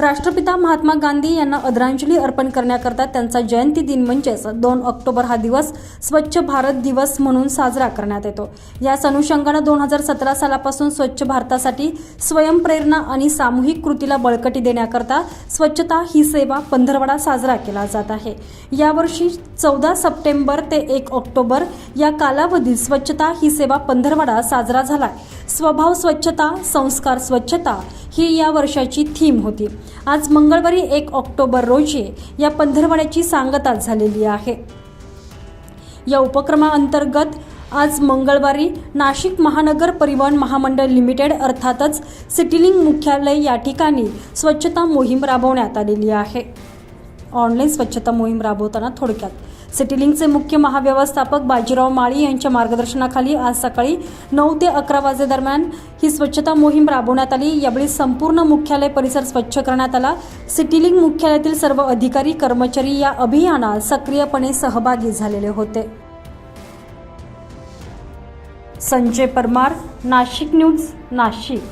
राष्ट्रपिता महात्मा गांधी यांना आदरांजली अर्पण करण्याकरता त्यांचा जयंती दिन म्हणजेच दोन ऑक्टोबर हा दिवस स्वच्छ भारत दिवस म्हणून साजरा करण्यात येतो. याच अनुषंगानं दोन हजार सतरा सालापासून स्वच्छ भारतासाठी स्वयंप्रेरणा आणि सामूहिक कृतीला बळकटी देण्याकरता स्वच्छता ही सेवा पंधरवडा साजरा केला जात आहे. यावर्षी चौदा सप्टेंबर ते एक ऑक्टोबर या कालावधीत स्वच्छता ही सेवा पंधरवडा साजरा झाला स्वभाव स्वच्छता संस्कार स्वच्छता ही या वर्षाची थीम होती. आज मंगळवारी एक ऑक्टोबर रोजी या पंधरवड्याची सांगता झालेली आहे. या उपक्रमाअंतर्गत आज मंगळवारी नाशिक महानगर परिवहन महामंडळ लिमिटेड अर्थातच सिटीलिंग मुख्यालय या ठिकाणी स्वच्छता मोहीम राबवण्यात आलेली आहे. ऑनलाईन स्वच्छता मोहीम राबवताना थोडक्यात सिटीलिंगचे मुख्य महाव्यवस्थापक बाजीराव माळी यांच्या मार्गदर्शनाखाली आज सकाळी नऊ ते अकरा वाजेदरम्यान ही स्वच्छता मोहीम राबवण्यात आली. यावेळी संपूर्ण मुख्यालय परिसर स्वच्छ करण्यात आला. सिटीलिंग मुख्यालयातील सर्व अधिकारी कर्मचारी या अभियानात सक्रियपणे सहभागी झालेले होते. संजय परमार नाशिक न्यूज नाशिक.